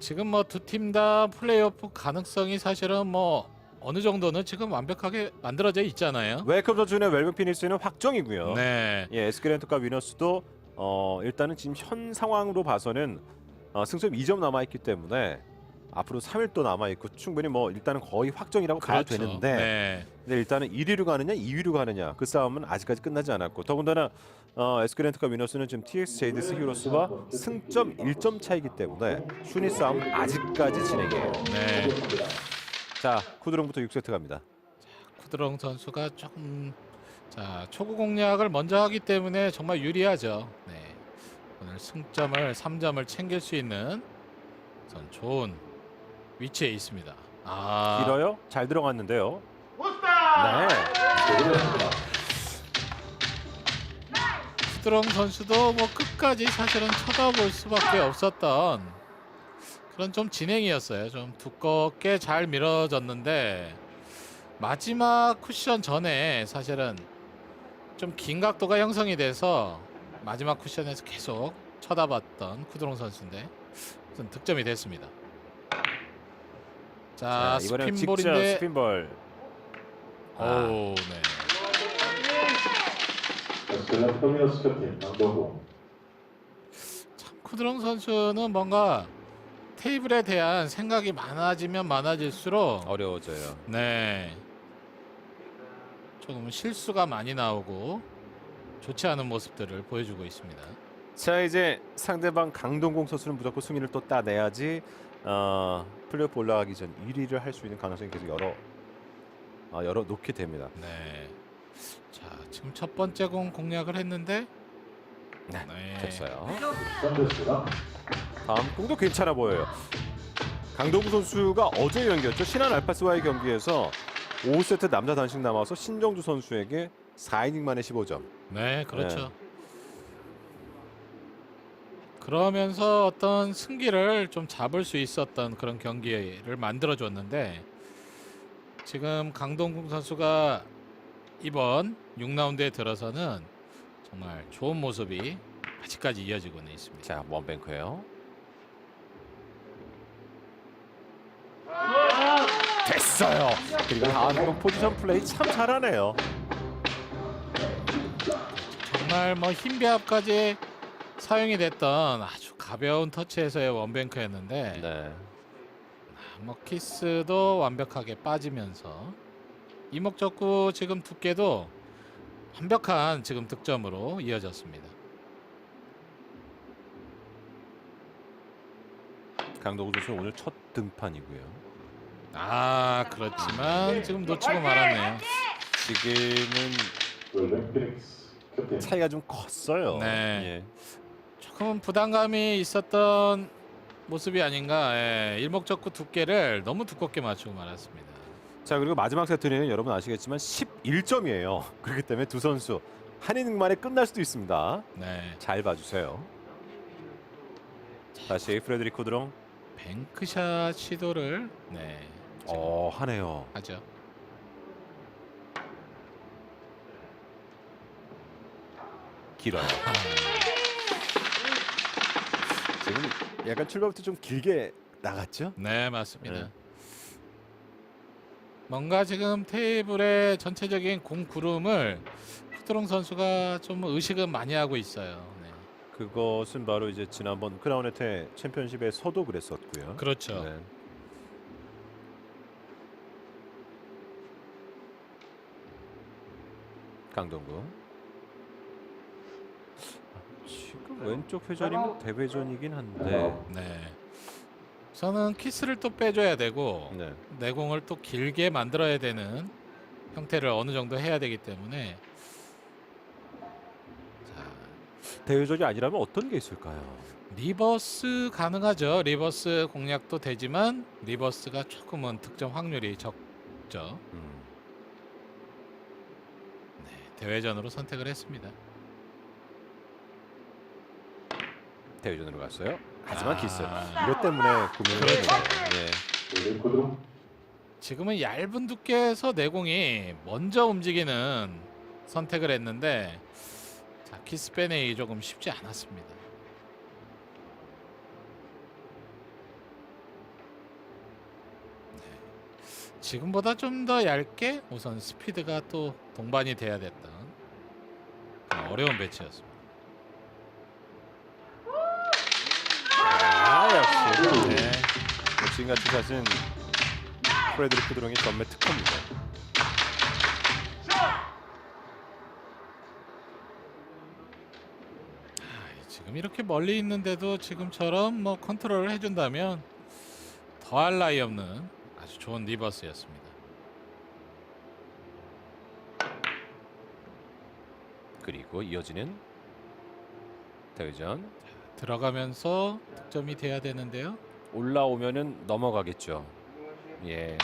지금 뭐 두 팀 다 플레이오프 가능성이 사실은 뭐 어느 정도는 지금 완벽하게 만들어져 있잖아요. 웨이크업 저준의 웰빙 피니스는 확정이고요. 네. 예, 에스크렌트과 위너스도 어, 일단은 지금 현 상황으로 봐서는 어, 승점 2점 남아 있기 때문에 앞으로 3일 또 남아 있고 충분히 뭐 일단은 거의 확정이라고 가야 그렇죠. 되는데 네. 근데 일단은 1위로 가느냐 2위로 가느냐 그 싸움은 아직까지 끝나지 않았고 더군다나 어, 에스크렌트과 위너스는 지금 TX 제이드스 히어로스와 승점 1점 차이기 때문에 순위 싸움 아직까지 진행해요. 네. 자 쿠드롱부터 6세트 갑니다. 쿠드롱 선수가 조금 자 초구 공략을 먼저 하기 때문에 정말 유리하죠. 네. 오늘 승점을 3점을 챙길 수 있는 전 좋은 위치에 있습니다. 아 길어요? 잘 들어갔는데요. 네. 쿠드롱 선수도 뭐 끝까지 사실은 쳐다볼 수밖에 없었던 그런 좀 진행이었어요. 좀 두껍게 잘 밀어졌는데 마지막 쿠션 전에 사실은 좀 긴 각도가 형성이 돼서 마지막 쿠션에서 계속 쳐다봤던 쿠드롱 선수인데 득점이 됐습니다. 자, 자, 이번에는 직접 스핀볼인데 스핀볼. 아. 오, 네. 에스컬라 터미너스 캡틴 강동구 참 쿠드롱 선수는 뭔가 테이블에 대한 생각이 많아지면 많아질수록 어려워져요. 네 조금 실수가 많이 나오고 좋지 않은 모습들을 보여주고 있습니다. 자 이제 상대방 강동공 선수는 무조건 승리를 또 따내야지 어, 플레이오프 올라가기 전 1위를 할 수 있는 가능성이 계속 열어 아, 열어 놓게 됩니다. 네. 자 지금 첫 번째 공 공략을 했는데 네, 네. 됐어요. 다음 공도 괜찮아 보여요. 강동구 선수가 어제 경기였죠. 신한 알파스와의 경기에서 5세트 남자 단식 남아서 신정주 선수에게 4이닝 만에 15점. 네, 그렇죠. 그러면서 어떤 승기를 좀 잡을 수 있었던 그런 경기를 만들어 줬는데 지금 강동국 선수가 이번 6라운드에 들어서는 정말 좋은 모습이 아직까지 이어지고는 있습니다. 자 원뱅크예요. 됐어요. 그리고 공 포지션 플레이 참 잘하네요. 정말 뭐 힘배합까지 사용이 됐던 아주 가벼운 터치에서의 원뱅크였는데 네. 뭐 키스도 완벽하게 빠지면서 이목적구 지금 두께도 완벽한 지금 득점으로 이어졌습니다. 강동구 선수 오늘 첫 등판이고요. 아 그렇지만 지금 놓치고 말았네요. 지금은 캡틴 차이가 좀 컸어요. 네. 조금은 부담감이 있었던 모습이 아닌가. 예, 일목적구 두께를 너무 두껍게 맞추고 말았습니다. 예. 자 그리고 마지막 세트는 여러분 아시겠지만 11점이에요. 그렇기 때문에 두 선수 한 이닝 만에 끝날 수도 있습니다. 네, 잘 봐주세요. 다시 프레드리코 드롱. 뱅크샷 시도를 네 어 하네요. 하죠. 길어요. 지 금 약간 출발부터 좀 길게 나갔죠? 네 맞습니다. 네. 뭔가 지금 테이블의 전체적인 공 구름을 쿠드롱 선수가 좀 의식은 많이 하고 있어요. 네. 그것은 바로 이제 지난번 크라운 혜태 챔피언십에서도 그랬었고요. 그렇죠. 네. 강동구. 아, 지금 왼쪽 회전이면 대회전이긴 한데. 네. 저는 키스를 또 빼줘야 되고 네. 내공을 또 길게 만들어야 되는 형태를 어느 정도 해야 되기 때문에 자 대회전이 아니라면 어떤 게 있을까요? 리버스 가능하죠. 리버스 공략도 되지만 리버스가 조금은 득점 확률이 적죠. 음. 네, 대회전으로 선택을 했습니다. 대회전으로 갔어요. 하지만 아. 기스. 이것 때문에 고민을 그렇죠. 했네요. 예. 지금은 얇은 두께에서 내공이 먼저 움직이는 선택을 했는데 자, 키스벤이 조금 쉽지 않았습니다. 네. 지금보다 좀 더 얇게 우선 스피드가 또 동반이 돼야 됐던 아, 어려운 배치였습니다. 역시 네. 뭐 지금 같은 샷은 프레드리크 드롱의 전매 특허입니다. 지금 이렇게 멀리 있는데도 지금처럼 뭐 컨트롤을 해준다면 더할 나위 없는 아주 좋은 리버스였습니다. 그리고 이어지는 대회전 들어가면서 득점이 돼야 되는데요. 올라오면은 넘어가겠죠. 예.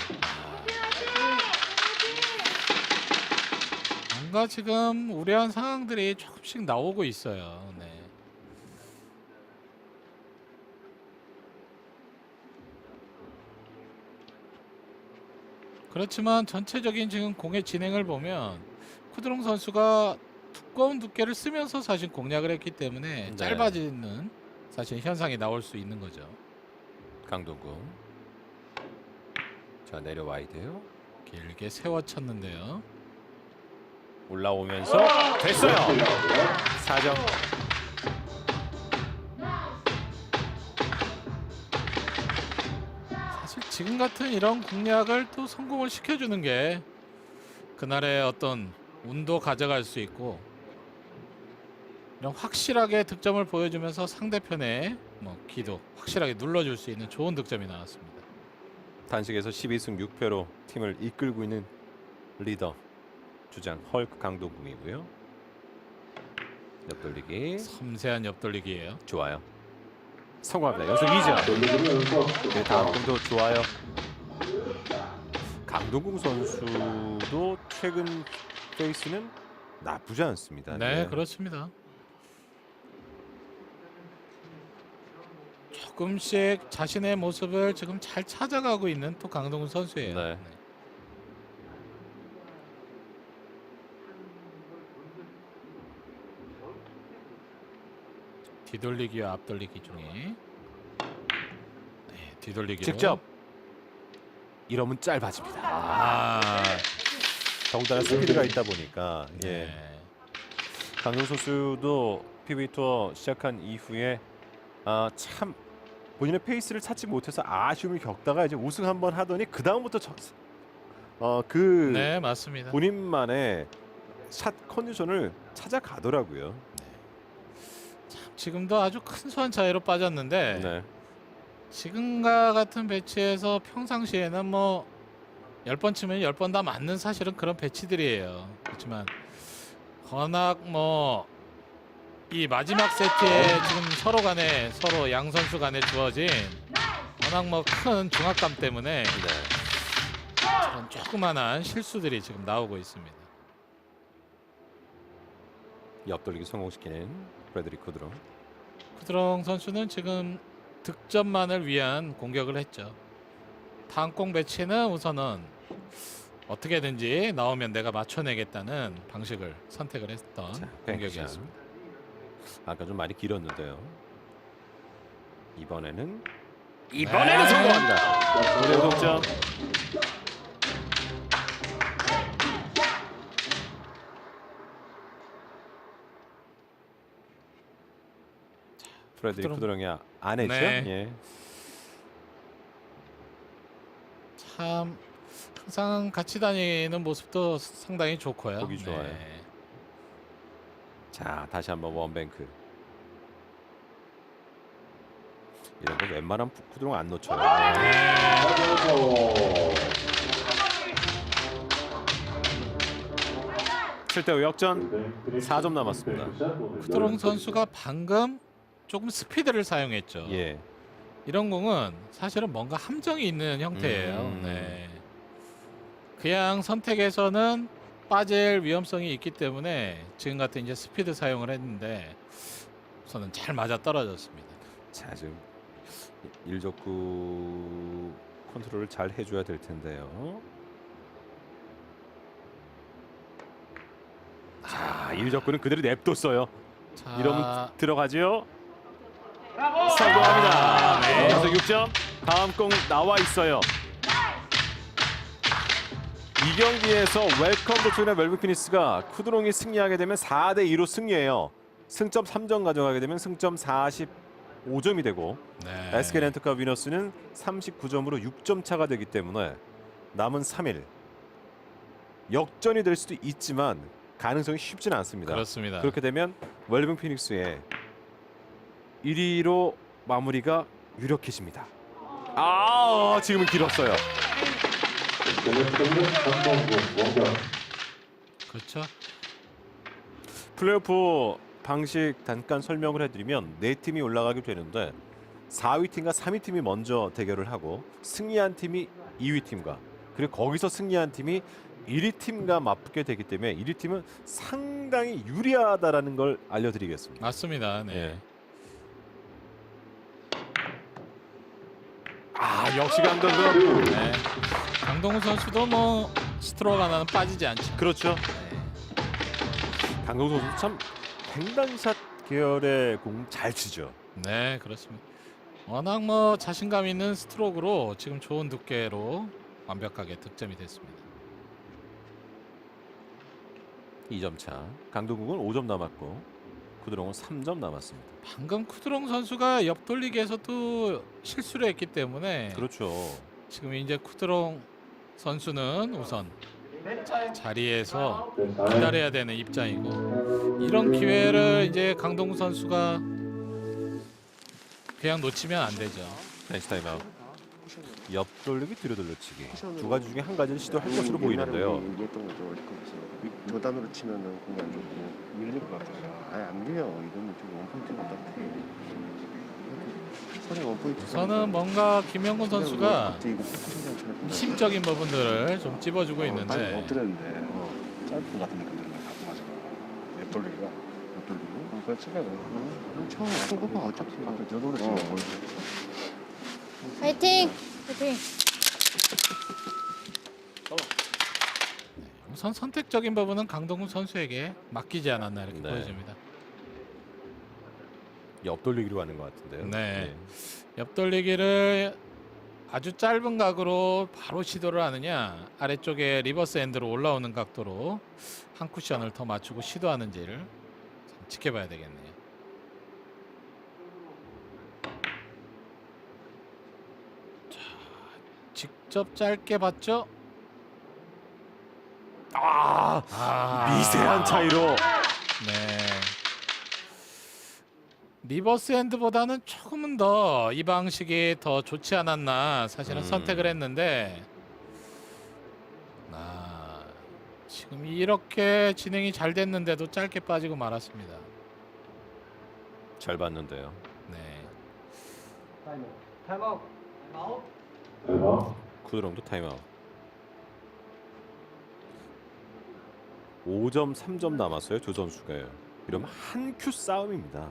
뭔가 지금 우려한 상황들이 조금씩 나오고 있어요. 네. 그렇지만 전체적인 지금 공의 진행을 보면 쿠드롱 선수가 두꺼운 두께를 쓰면서 사실 공략을 했기 때문에 네. 짧아지는 사실 현상이 나올 수 있는 거죠. 강동구. 자 내려와이드요. 길게 세워쳤는데요. 올라오면서 됐어요. 4점. 사실 지금 같은 이런 공략을 또 성공을 시켜주는 게 그날의 어떤 운도 가져갈 수 있고 이런 확실하게 득점을 보여주면서 상대편의 뭐 기도 확실하게 눌러줄 수 있는 좋은 득점이 나왔습니다. 단식에서 12승 6패로 팀을 이끌고 있는 리더 주장 헐크 강동궁이고요. 옆돌리기 섬세한 옆돌리기예요. 좋아요. 성공합니다. 연속 2점. 네, 다음 공도 좋아요. 강동궁 선수도 최근 페이스는 나쁘지 않습니다. 네, 예. 그렇습니다. 조금씩 자신의 모습을 지금 잘 찾아가고 있는 또 강동훈 선수예요. 네. 뒤돌리기와 앞돌리기 중에 네, 뒤돌리기로 직접 이러면 짧아집니다. 아, 더군다나 스피드가 있다 보니까 예. 네. 강동 선수도 PB 투어 시작한 이후에 아, 참 본인의 페이스를 찾지 못해서 아쉬움을 겪다가 이제 우승 한번 하더니 그 다음부터 어그 네, 맞습니다. 본인만의 샷 컨디션을 찾아가더라고요. 지금도 아주 큰 수한 차이로 빠졌는데 네. 지금과 같은 배치에서 평상시에는 뭐 10번 치면 10번 다 맞는 사실은 그런 배치들이에요. 그렇지만 워낙 뭐 이 마지막 세트에 지금 서로 간에 서로 양 선수 간에 주어진 워낙 뭐 큰 중압감 때문에 네. 그런 조그만한 실수들이 지금 나오고 있습니다. 옆돌리기 성공시키는 프레드리코 드럼. 쿠드롱 선수는 지금 득점만을 위한 공격을 했죠. 다음 공 배치는 우선은 어떻게든지 나오면 내가 맞춰내겠다는 방식을 선택을 했던 자, 공격이었습니다. 아까 좀 많이 길었는데요. 이번에는 네. 이번에는 성공합니다. 오늘 동점. 프레드리코 드럼. 드롱이 안 했죠? 네. 예. 참 항상 같이 다니는 모습도 상당히 좋고요. 보기 좋아요. 자, 다시 한번 원뱅크. 이런 거 웬만하면 쿠드롱 안 놓쳐요. 칠 7대5 역전. 4점 남았습니다. 쿠드롱 선수가 방금 조금 스피드를 사용했죠. 예. 이런 공은 사실은 뭔가 함정이 있는 형태예요. 음. 네. 그냥 선택에서는 빠질 위험성이 있기 때문에 지금 같은 이제 스피드 사용을 했는데 우선은 잘 맞아 떨어졌습니다. 자, 지금 일적구 컨트롤을 잘 해줘야 될 텐데요. 자, 일적구는 그대로 냅뒀어요. 자, 이러면 들어가죠. 성공합니다. 네. 연속 6점. 다음 공 나와 있어요. 이 경기에서 웰컴 도초나 멜브 피니스가 쿠드롱이 승리하게 되면 4대 2로 승리해요. 승점 3점 가져가게 되면 승점 45점이 되고 네. SK 렌터카 위너스는 39점으로 6점 차가 되기 때문에 남은 3일 역전이 될 수도 있지만 가능성이 쉽지는 않습니다. 그렇습니다. 그렇게 되면 웰빙 피닉스의 1위로 마무리가 유력해집니다. 아 지금은 길었어요. 그렇죠. 플레이오프 방식 잠깐 설명을 해드리면 네 팀이 올라가게 되는데 4위 팀과 3위 팀이 먼저 대결을 하고 승리한 팀이 2위 팀과 그리고 거기서 승리한 팀이 1위 팀과 맞붙게 되기 때문에 1위 팀은 상당히 유리하다라는 걸 알려드리겠습니다. 맞습니다. 네. 예. 아 역시 강동근 네. 강동훈 선수도 뭐 스트로크 하나는 빠지지 않죠. 그렇죠. 네. 강동근 선수 참 횡단샷 계열의 공 잘 치죠. 네, 그렇습니다. 워낙 뭐 자신감 있는 스트로크로 지금 좋은 두께로 완벽하게 득점이 됐습니다. 2점 차. 강동국은 5점 남았고 구드롱은 3점 남았습니다. 방금 쿠드롱 선수가 옆 돌리기에서도 실수를 했기 때문에 그렇죠. 지금 이제 쿠드롱 선수는 우선 자, 자리에서 제4회 기다려야 되는 입장이고 이런 기회를 이제 강동구 선수가 그냥 놓치면 안 되죠. 벤치 타임아웃. 옆 돌리기 뒤로 돌려치기. 두 가지 중에 한 가지를 시도할 것으로 보이는데요. 얘기했던 거죠. 그 저단으로 치면은 공이 안 좋고 밀릴 것 같아서 아예 안 밀려. 이거는 좀 원포인트가 딱히 선이 원포인트. 우선은 뭔가 김영곤 선수가 심적인 부분들을 좀 찝어주고 빨리 있는데 엎드렸는데 어, 짧은 것 같은 느낌 거야. 가끔 하잖아. 옆 돌리기가 옆 돌리기. 어, 치면 어, 처음 쏜 거봐 어차피. 저 노래 치면 뭘. 파이팅! 파이팅! 우선 선택적인 부분은 강동훈 선수에게 맡기지 않았나 이렇게 네. 보여집니다. 옆 돌리기로 하는 것 같은데요. 네. 옆돌리기를 아주 짧은 각으로 바로 시도를 하느냐 아래쪽에 리버스 엔드로 올라오는 각도로 한 쿠션을 더 맞추고 시도하는지를 참 지켜봐야 되겠네요. 직접 짧게 봤죠? 아 아, 미세한 차이로. 네. 리버스 핸드보다는 조금은 더 이 방식이 더 좋지 않았나 사실은 음. 선택을 했는데 아, 지금 이렇게 진행이 잘 됐는데도 짧게 빠지고 말았습니다. 잘 봤는데요. 네. 대박 구드롱도 타임아웃. 5점, 3점 남았어요. 두 선수가요. 이러면 한 큐 싸움입니다.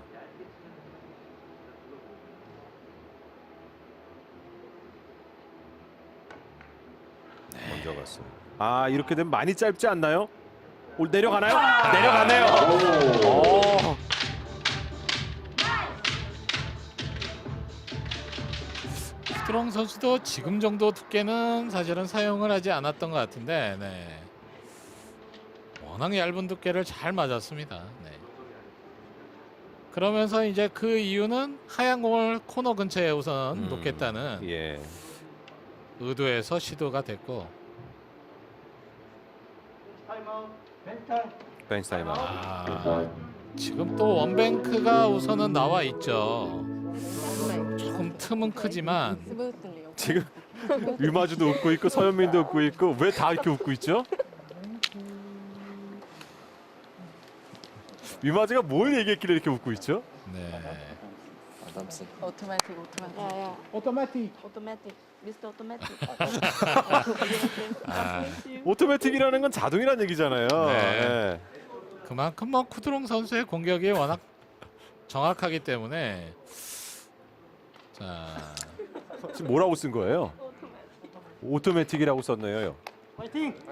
먼저 갔어요. 아 이렇게 되면 많이 짧지 않나요? 올 내려가나요? 내려가네요. 오. 스트롱 선수도 지금 정도 두께는 사실은 사용을 하지 않았던 것 같은데 네. 워낙 얇은 두께를 잘 맞았습니다. 네. 그러면서 이제 그 이유는 하얀 공을 코너 근처에 우선 음, 놓겠다는 예. 의도에서 시도가 됐고 타임아웃. 아, 지금 또 원뱅크가 우선은 나와 있죠. 조금 틈은 크지만 지금 유마주도 웃고 있고 서현민도 웃고 있고 왜 다 이렇게 웃고 있죠? 유마주가 뭘 얘기했길래 이렇게 웃고 있죠? 네. 아담스. Automatic, automatic. 야, 야. Automatic. Automatic. Mr. Automatic. 아, 오토매틱이라는 건 자동이라는 얘기잖아요. 네. 네. 그만큼 뭐 쿠드롱 선수의 공격이 워낙 정확하기 때문에 자 지금 뭐라고 쓴 거예요? 오토매틱이라고 썼네요. 화이팅!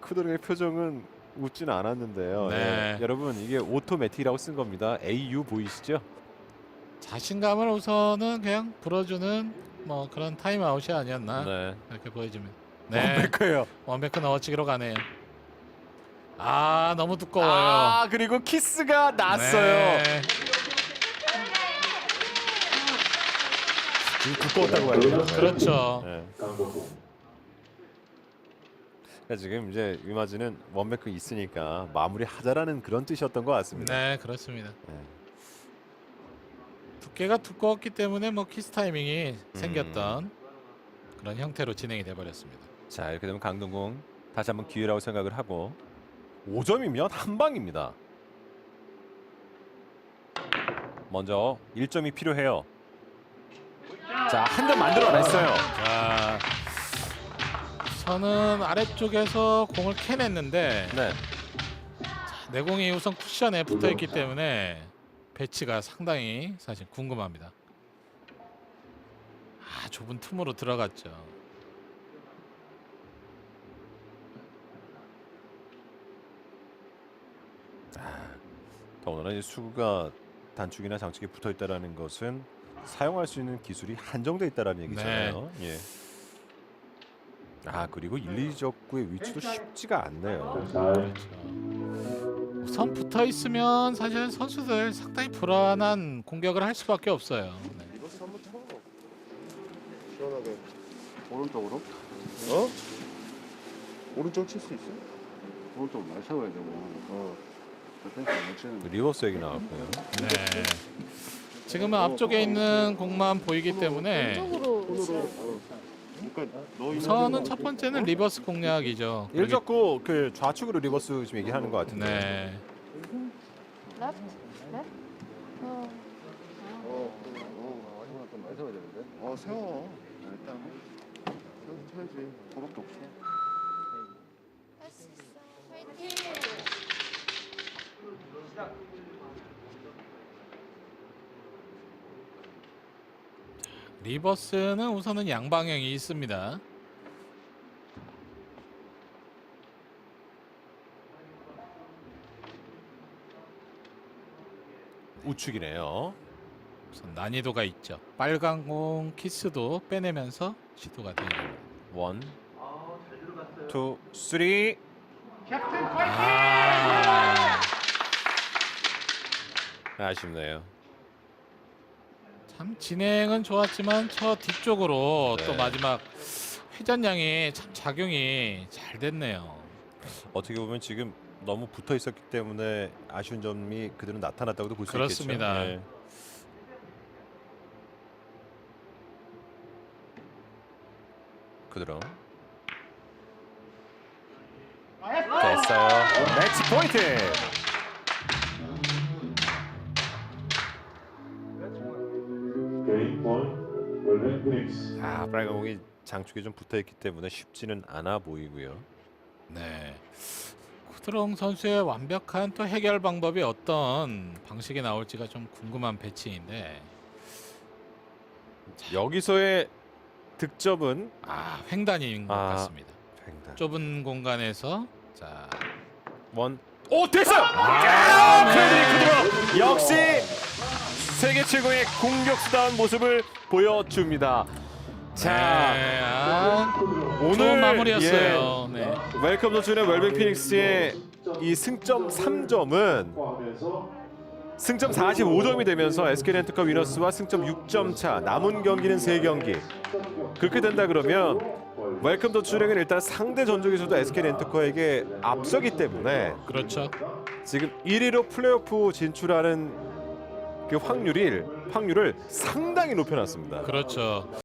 쿠드롱의 표정은 웃진 않았는데요. 네. 예. 여러분 이게 오토매틱이라고 쓴 겁니다. AU 보이시죠? 자신감을 우선은 그냥 불어주는 뭐 그런 타임아웃이 아니었나 네. 이렇게 보여집니다. 완벽해요. 원베크 넣어치기로 가네요. 아 너무 두꺼워요. 아 그리고 키스가 났어요. 네. 지금 두꺼웠다고 봐야 되죠. 그렇죠. 네. 그러니까 지금 이제 위마즈는 원메크 있으니까 마무리 하자라는 그런 뜻이었던 것 같습니다. 네 그렇습니다. 네. 두께가 두꺼웠기 때문에 뭐 키스 타이밍이 생겼던 그런 형태로 진행이 돼 버렸습니다. 자 이렇게 되면 강동궁 다시 한번 기회라고 생각을 하고 5점이면 한 방입니다. 먼저 1점이 필요해요. 자 한 점 만들어냈어요. 자 저는 아래쪽에서 공을 캐냈는데 네. 내공이 우선 쿠션에 붙어 있기 때문에 배치가 상당히 사실 궁금합니다. 아 좁은 틈으로 들어갔죠. 더군다나 이 수구가 단축이나 장축에 붙어 있다라는 것은 사용할 수 있는 기술이 한정돼 있다라는 얘기잖아요. 예. 아 그리고 1, 2적구의 위치도 쉽지가 않네요. 잘 그렇죠. 우선 붙어 있으면 사실 선수들 상당히 불안한 공격을 할 수밖에 없어요. 네. 리버스 한번 쳐. 시원하게. 오른쪽으로? 어? 오른쪽 칠 수 있어? 오른쪽 많이 세워야 되고. 어. 리버스 얘기 나왔고요. 네. 지금은 앞쪽에 있는 공만 보이기 때문에 그러니까 너 우선은 첫 번째는 리버스 공략이죠. 그러기- 1적구 그 좌측으로 리버스 지금 얘기하는 것 같은데. 네. 어. 어, 어, 세워. 일단 세워 쳐야지. 그거밖에 없어. 할 수 있어. 화이팅! 리버스는 우선은 양방향이 있습니다. 우측이네요. 우선 난이도가 있죠. 빨간 공 키스도 빼내면서 시도가 됩니다. 원, 투, 쓰리. 아, 아쉽네요. 참 진행은 좋았지만 저 뒤쪽으로 또 네. 마지막 회전량이 참 작용이 잘 됐네요. 어떻게 보면 지금 너무 붙어 있었기 때문에 아쉬운 점이 그대로 나타났다고도 볼수 그렇습니다. 있겠죠. 네. 그대로 됐어요. 매치 포인트. 아 빨간 공이 장축에 좀 붙어 있기 때문에 쉽지는 않아 보이고요. 네. 쿠드롱 선수의 완벽한 또 해결 방법이 어떤 방식이 나올지가 좀 궁금한 배치인데 여기서의 득점은 아 횡단인 것 아. 같습니다. 횡단. 좁은 공간에서 자 원. 오 됐어요. 아, 아, 네. 역시 세계 최고의 공격수다운 모습을 보여줍니다. 자 네, 아, 오늘 좋은 마무리였어요. 네. 예, 웰컴 도출의 웰빙 피닉스의 이 승점 3점은 포함해서 승점 45점이 되면서 SK 렌트카 위너스와 승점 6점 차 남은 경기는 3경기 그렇게 된다 그러면 웰컴 도출행은 일단 상대 전적에서도 SK 렌트카에게 앞서기 때문에 그렇죠. 지금 1위로 플레이오프 진출하는 그 확률이 확률을 상당히 높여놨습니다. 그렇죠.